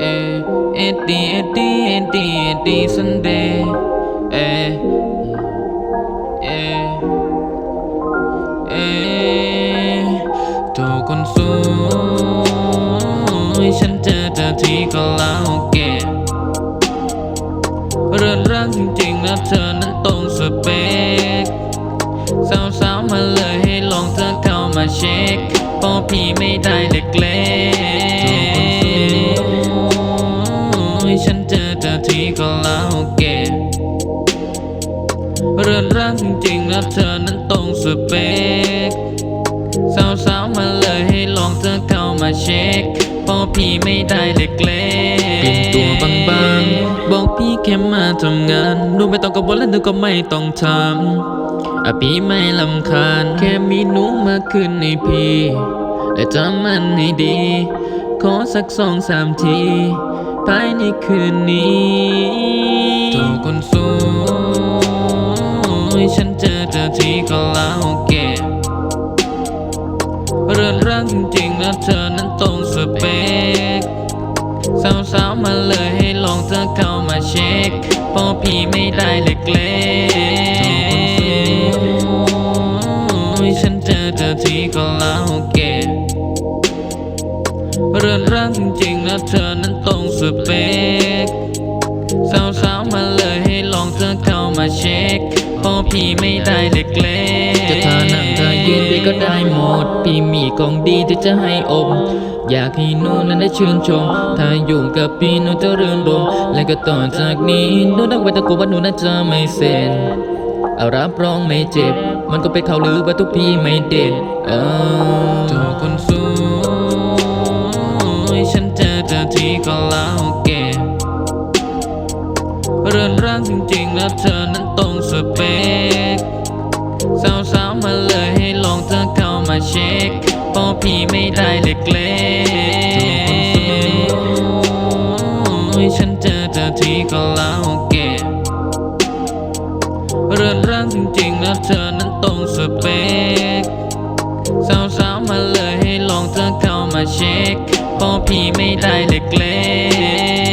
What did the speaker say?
ดีดีดีดีซันเดย์เอเอเอทุกคนสวยฉันเจอเธอทีก็แล้วเก็บเรื่อนร่างจริงๆแล้วเธอนั้นตรงสเปคสาวๆมาเลยให้ลองเธอเข้ามาเช็คเพราะพี่ไม่ได้ ก็แล้วเก็บเรือนร่างจริงๆแล้วเธอนั้นตรงสเปคสาวๆมาเลยให้ลองเธอเข้ามาเช็คเพราะพี่ไม่ได้เล็กเล็กเป็นตัวบางๆ บอกพี่แค่มาทำงาน ดูไม่ต้องกังวลและดูก็ไม่ต้องทำอะพี่ไม่ลำคาญ แค่มีหนูมาขึ้นในพี่และจำมันให้ดี ขอสักสองสามทีภายในคืนนี้ทุกคนสวยฉันเจอเธอที่ก็แล้วเก็บเรื่อนร่างจริงๆแล้วเธอนั้นตรงสเปคสาวๆมาเลยให้ลองเธอเข้ามาเช็คเพราะพี่ไม่ได้เล็กเล็ก เรือนร่างจริงๆแล้วเธอนั้นตรงสเปคสาวๆมาเลยให้ลองเธอเข้ามาเช็คเพราะพี่ไม่ได้เล็กเล็กจะทานั่งท่ายืนพี่ก็ได้หมด พี่มีของดีที่จะให้อม อยากให้หนูนั้นได้ชื่นชม ถ้าอยู่กับพี่หนูจะเรื่นรมและก็ต่อจากนี้หนูต้องไว้ตะโกนว่าหนูน่าจะไม่เซ็นเอารับรองไม่เจ็บ มันก็ไปนข่าลือว่าทุกพี่ไม่เด่นเออ รือนร่างจริงๆ แล้วเธอนั้นตรงสเปคสาวๆมาเลยให้ลองเธอเข้ามาเช็คเพราะพี่ไม่ได้เล็กเล็กฉันเจอเธอทีก็แล้วเก็บเรือนร่างจริงๆ แล้วเธอนั้นตรงสเปคสาวๆมาเลยให้ลองเธอเข้ามาเช็คเพราะพี่ไม่ได้เล็กเล็ก